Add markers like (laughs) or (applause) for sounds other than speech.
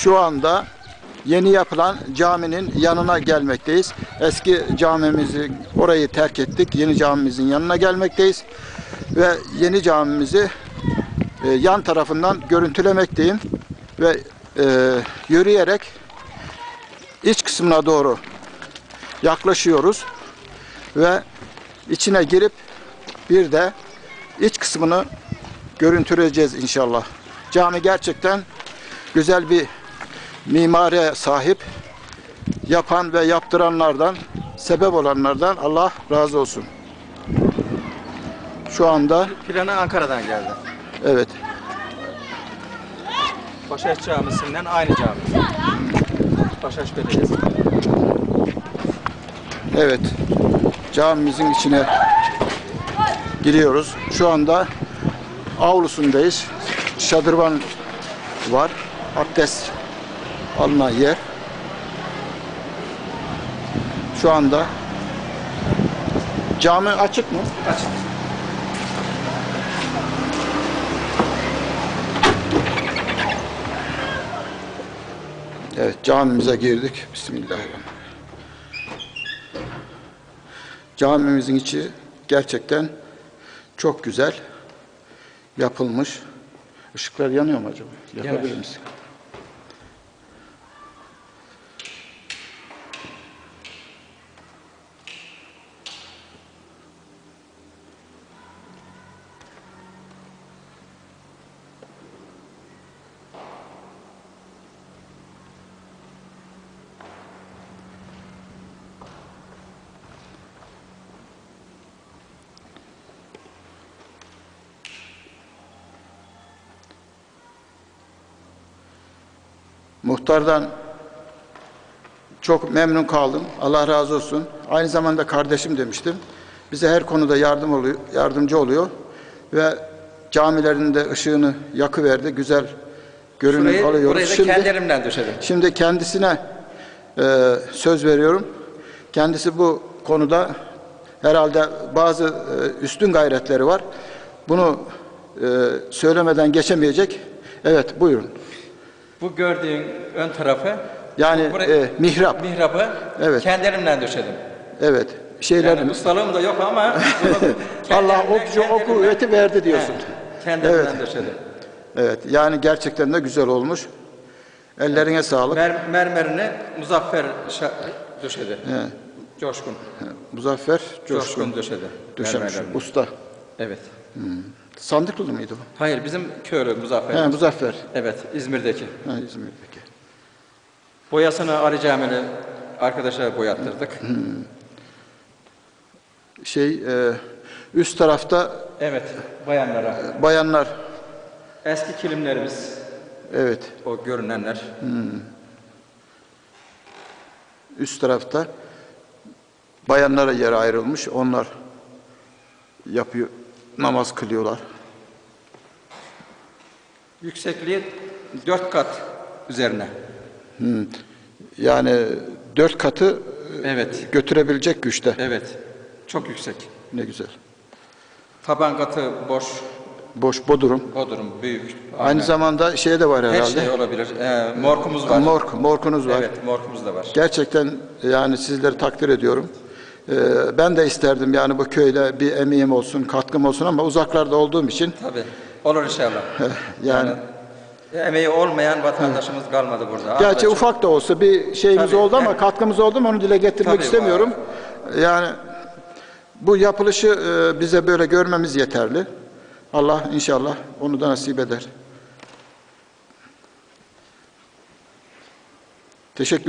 Şu anda yeni yapılan caminin yanına gelmekteyiz. Eski camimizi orayı terk ettik. Yeni camimizin yanına gelmekteyiz. Ve yeni camimizi e, yan tarafından görüntülemekteyim. Ve e, yürüyerek iç kısmına doğru yaklaşıyoruz. Ve içine girip bir de iç kısmını görüntüleyeceğiz inşallah. Cami gerçekten güzel bir mimariye sahip. Yapan ve yaptıranlardan, sebep olanlardan Allah razı olsun. Şu anda Planı Ankara'dan geldi. evet Başaş Camisi'nden aynı cami. Başaş Belediyesi. Evet. Camimizin içine giriyoruz. Şu anda avlusundayız. Şadırvan var. Abdest alınan yer. Şu anda cami açık mı? Açık. Evet camimize girdik. Bismillahirrahmanirrahim. Camimizin içi gerçekten çok güzel yapılmış. Işıklar yanıyor mu acaba? Yakabilir Yanar. misin? Muhtardan çok memnun kaldım. Allah razı olsun. Aynı zamanda kardeşim demiştim. Bize her konuda yardım oluyor, yardımcı oluyor ve camilerinde ışığını yakıverdi. Güzel görünüm Burayı, alıyoruz. burayı da Şimdi, kendi elimden döşedim. şimdi kendisine e, söz veriyorum. Kendisi bu konuda herhalde bazı e, üstün gayretleri var. Bunu e, söylemeden geçemeyecek. Evet buyurun. Bu gördüğün ön tarafı Yani e, mihrap. mihrabı Evet. kendi elimden döşedim. Evet. Şeyler Yani ustalığım da yok ama (laughs) Allah elimden- o, kendi o elimden- kuvveti verdi diyorsun. He, kendi Evet. döşedim. Evet. Yani gerçekten de güzel olmuş. Ellerine sağlık. Mer mermerini Muzaffer döşedi. He. Coşkun. Muzaffer Coşkun, Coşkun döşedi. döşemiş. Usta. Evet. Sandıklı mıydı o? Hayır bizim köylü Muzaffer. He, Muzaffer. Evet İzmir'deki. Ha, İzmir'deki. Boyasını Ali Cami'li arkadaşa boyattırdık. Şey e, üst tarafta Evet bayanlara. bayanlar. Eski kilimlerimiz Evet. o görünenler. Üst tarafta bayanlara yer ayrılmış. Onlar yapıyor. Namaz kılıyorlar. Yüksekliği dört kat üzerine. Yani dört katı Evet. götürebilecek güçte. Evet. Çok yüksek. Ne güzel. Taban katı boş. Boş bodrum. Bodrum büyük. Aynı Aynen. zamanda şey de var her herhalde. şey olabilir. Ee, morkumuz var. Morg, morkunuz var. Evet, morkumuz da var. Gerçekten yani sizleri takdir ediyorum. Ee, ben de isterdim yani bu köyde bir emeğim olsun, katkım olsun ama uzaklarda olduğum için Tabii. Olur inşallah. yani emeği olmayan vatandaşımız kalmadı burada. gerçi Arkadaşım, ufak da olsa bir şeyimiz Tabii, oldu ama evet. katkımız oldu mu onu dile getirmek Tabii, istemiyorum. Yani bu yapılışı e, bize böyle görmemiz yeterli. Allah inşallah onu da nasip eder. Teşekkür ederim.